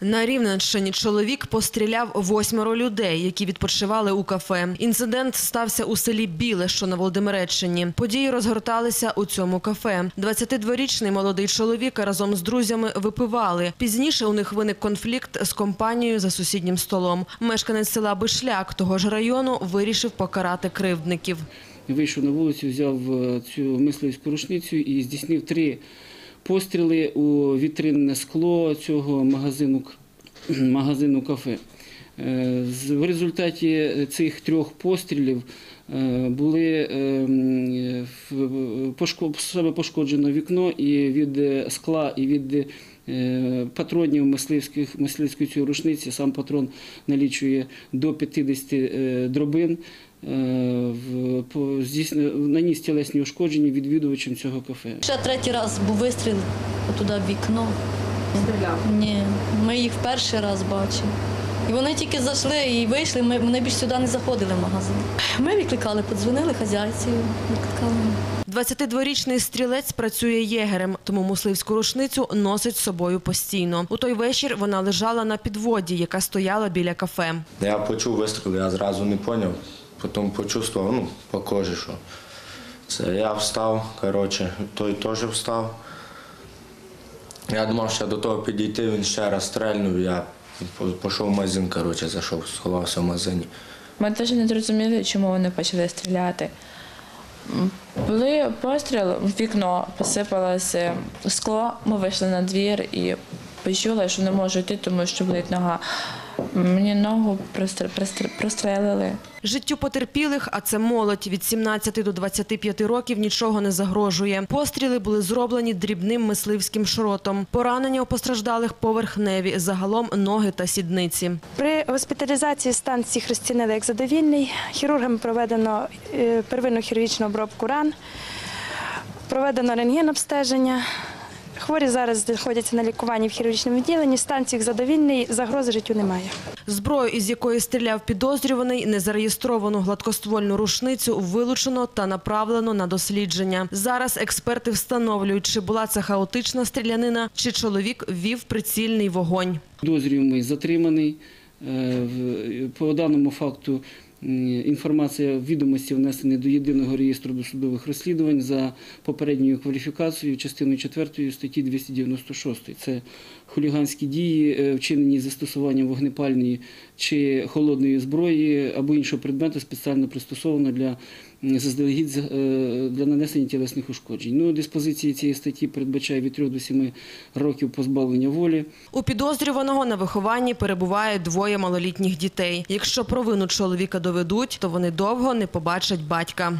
На Рівненщині чоловік постріляв восьмеро людей, які відпочивали у кафе. Інцидент стався у селі Біле, що на Володимиреччині. Події розгорталися у цьому кафе. 22-річний молодий чоловік разом з друзями випивали. Пізніше у них виник конфлікт з компанією за сусіднім столом. Мешканець села Бишляк того ж району вирішив покарати кривдників. Вийшов на вулицю, взяв е, цю мисливську рушницю і здійснив три постріли у вітринне скло цього магазину, магазину кафе. Е, В результаті цих трьох пострілів е, були саме пошкоджено вікно і від е, скла, і від патронів мисливських, мисливської цієї рушниці. Сам патрон налічує до 50 е, дробин. Е, наніс тілесні ушкодження відвідувачам цього кафе. Ще третій раз був вистріл туди в вікно. Стріляв? Ні, ми їх перший раз бачили. І вони тільки зайшли і вийшли, ми, вони більш сюди не заходили в магазин. Ми викликали, подзвонили хазяйці, викликали. 22-річний стрілець працює єгерем, тому мисливську рушницю носить з собою постійно. У той вечір вона лежала на підводі, яка стояла біля кафе. Я почув вистріл, я зразу не зрозумів. Потім почувствував, ну, по кожі, що це я встав, коротше, той теж встав. Я думав, що до того підійти, він ще раз стрельнув, я пішов в магазин, коротше, зайшов, сховався в магазині. Ми теж не зрозуміли, чому вони почали стріляти. Були постріл, в вікно посипалося скло, ми вийшли на двір і почули, що не можу йти, тому що болить нога. Мені ногу простр- простр- прострелили. Життю потерпілих, а це молодь від 17 до 25 років, нічого не загрожує. Постріли були зроблені дрібним мисливським шротом. Поранення у постраждалих поверхневі, загалом ноги та сідниці. При госпіталізації стан всіх розцінили як задовільний. Хірургами проведено е, первинну хірургічну обробку ран, проведено рентген-обстеження. Хворі зараз знаходяться на лікуванні в хірургічному відділенні. Стан всіх задовільний, загрози життю немає. Зброю, із якої стріляв підозрюваний, незареєстровану гладкоствольну рушницю вилучено та направлено на дослідження. Зараз експерти встановлюють, чи була це хаотична стрілянина, чи чоловік вів прицільний вогонь. Підозрюваний затриманий. Е, в- По даному факту інформація відомості внесені до єдиного реєстру досудових розслідувань за попередньою кваліфікацією частиною 4 статті 296. Це хуліганські дії, е, вчинені застосуванням вогнепальної чи холодної зброї або іншого предмету спеціально пристосованого для заздалегідь е, для нанесення тілесних ушкоджень. Ну, диспозиції цієї статті передбачає від 3 до 7 років позбавлення волі. У підозрюваного на вихованні перебуває двоє малолітніх дітей. Якщо провину чоловіка доведуть, то вони довго не побачать батька.